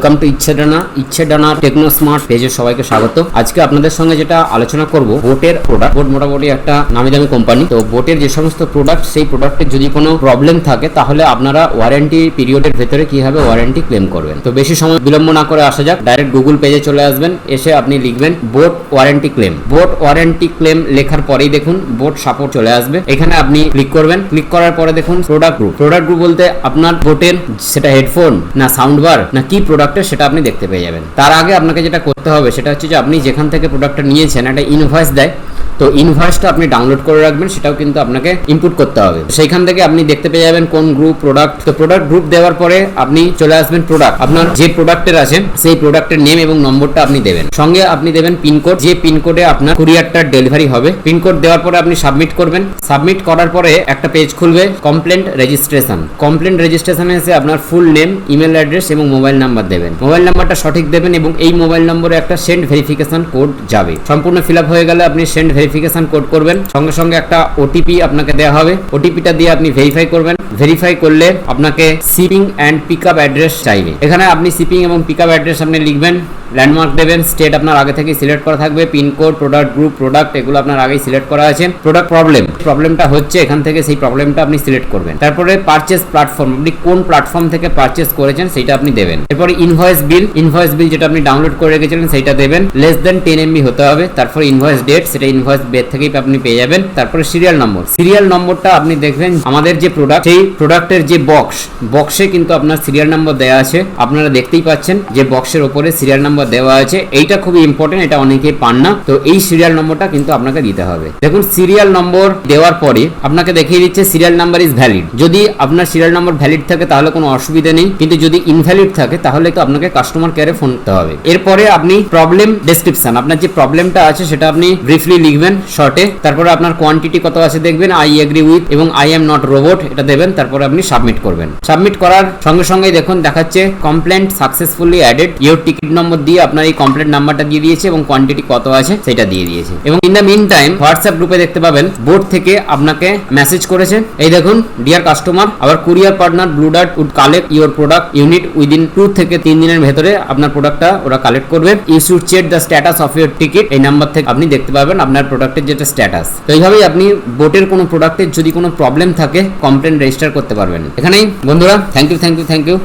Welcome to ইচ্ছে ডানা ইচ্ছে ডানার টেকনো স্মার্ট পেজে সবাইকে স্বাগত। আজকে আপনাদের সঙ্গে যেটা আলোচনা করব, বোটের প্রোডাক্ট বোট মোটামুটি একটা নামি দামি কোম্পানি তো বোটের যে সমস্ত প্রোডাক্ট সেই প্রোডাক্টের যদি কোনো প্রবলেম থাকে, তাহলে আপনারা ওয়ারেন্টি পিরিয়ডের ভেতরে কীভাবে ওয়ারেন্টি ক্লেম করবেন? তো বেশি সময় বিলম্ব না করে আসা যাক ডাইরেক্ট গুগল পেজে চলে আসবেন, এসে আপনি লিখবেন, Boat warranty claim Boat warranty claim লেখার পরেই দেখুন, বোট সাপোর্ট চলে আসবে। এখানে আপনি ক্লিক করবেন। ক্লিক করার পরে দেখুন প্রোডাক্ট গ্রুপ প্রোডাক্ট গ্রুপ বলতে আপনার বোটের, সেটা হেডফোন না সাউন্ড বার না কি প্রোডাক্টের সেটা আপনি দেখতে পেয়ে যাবেন। তার আগে আপনাকে যেটা করতে হবে, সেটা হচ্ছে যে আপনি যেখান থেকে প্রোডাক্টটা নিয়েছেন, একটা ইনভয়েস দেয়, তো ইনভয়েসটা আপনি ডাউনলোড করে রাখবেন, সেটাও কিন্তু আপনাকে ইনপুট করতে হবে। সেইখান থেকে আপনি দেখতে পেয়ে যাবেন কোন গ্রুপ প্রোডাক্ট তো প্রোডাক্ট গ্রুপ দেওয়ার পরে আপনি চলে আসবেন প্রোডাক্ট আপনার যে প্রোডাক্টের আছে, সেই প্রোডাক্টের নেম এবং নম্বরটা আপনি দেবেন। সঙ্গে আপনি দেবেন পিনকোড যে পিনকোডে আপনার কুরিয়ারটার ডেলিভারি হবে। পিনকোড দেওয়ার পরে আপনি সাবমিট করবেন। সাবমিট করার পরে একটা পেজ খুলবে কমপ্লেন্ট রেজিস্ট্রেশন কমপ্লেন্ট রেজিস্ট্রেশনে এসে আপনার ফুল নেম ইমেল অ্যাড্রেস এবং মোবাইল নাম্বার দেবেন। মোবাইল নাম্বারটা সঠিক দেবেন এবং এই মোবাইল নম্বরে একটা সেন্ড ভেরিফিকেশন কোড যাবে। সম্পূর্ণ ফিল হয়ে গেলে আপনি সেন্ড ভেরিফিকেশন কোড করবেন। সঙ্গে সঙ্গে একটা ওটিপি আপনাকে দেওয়া হবে। ওটিপিটা দিয়ে আপনি ভেরিফাই করবেন। ভেরিফাই করলে আপনাকে shipping and pick up address চাইবে। এখানে আপনি শিপিং এবং পিক আপ অ্যাড্রেস আপনি লিখবেন ল্যান্ডমার্ক দেবেন স্টেট আপনার আগে থেকে সিলেক্ট করা থাকবে পিনকোড প্রোডাক্ট গ্রুপ প্রোডাক্ট এগুলো আপনার আগেই সিলেক্ট করা আছে। প্রোডাক্ট প্রবলেম প্রবলেমটা হচ্ছে এখান থেকে সেই প্রবলেমটা আপনি সিলেক্ট করবেন। তারপরে পারচেস প্ল্যাটফর্ম আপনি কোন প্ল্যাটফর্ম থেকে পারচেস করেছেন সেটা আপনি দেবেন। এরপরে ইনভয়েস বিল ইনভয়েস বিল যেটা আপনি ডাউনলোড করে রেখেছিলেন সেটা দেবেন লেস দেন টেন এমবি হতে হবে, তারপর ইনভয়েস ডেট সেটা ইনভয়েস বেদ থেকেই আপনি পেয়ে যাবেন, তারপরে সিরিয়াল নম্বর সিরিয়াল নম্বরটা আপনি দেখবেন, আমাদের যে প্রোডাক্ট সেই প্রোডাক্টের যে বক্স বক্সে কিন্তু আপনার সিরিয়াল নম্বর দেওয়া আছে, আপনারা দেখতেই পাচ্ছেন যে বক্সের ওপরে সিরিয়াল নম্বর দেওয়া আছে, এইটা খুবই ইম্পর্টেন্ট এটা অনেকেই পান না, তো এই সিরিয়াল নম্বরটা কিন্তু আপনাকে দিতে হবে। দেখুন সিরিয়াল নম্বর দেওয়ার পরে আপনাকে দেখিয়ে দিচ্ছে সিরিয়াল নাম্বার ইজ ভ্যালিড যদি আপনার সিরিয়াল নম্বর ভ্যালিড থাকে, তাহলে কোনো অসুবিধা নেই, কিন্তু যদি ইনভ্যালিড থাকে, তাহলে তো আপনাকে কাস্টমার কেয়ারে ফোন করতে হবে। এরপরে আপনি প্রবলেম ডেসক্রিপশন আপনার যে প্রবলেমটা আছে সেটা আপনি ব্রিফলি লিখবেন শর্টে তারপরে আপনার কোয়ান্টিটি কত আছে দেখবেন আই এগ্রি উইথ এবং আই এম নট রোবট এটা দেবেন, তারপরে আপনি সাবমিট করবেন। সাবমিট করার সঙ্গে সঙ্গে দেখুন, দেখাচ্ছে complaint successfully added your ticket number দিয়ে আপনার এই কমপ্লেন্ট নাম্বারটা দিয়ে দিয়েছে এবং কোয়ান্টিটি কত আছে সেটা দিয়ে দিয়েছে। এবং in the mean time WhatsApp গ্রুপে দেখতে পাবেন বোর্ড থেকে আপনাকে মেসেজ করেছে, এই দেখুন ডিয়ার কাস্টমার আবার courier partner Blue Dart would collect your product unit within two থেকে তিন দিনের ভেতরে আপনার প্রোডাক্টটা ওরা কালেক্ট করবে। You should check the status of your ticket এই নাম্বার থেকে আপনি দেখতে পাবেন আপনার প্রোডাক্টের যেটা স্ট্যাটাস তো এইভাবেই আপনি বোটের কোনো প্রোডাক্টের যদি কোনো প্রবলেম থাকে কমপ্লেন রেজিস্টার করতে পারবেন। এখানেই বন্ধুরা thank you thank you thank you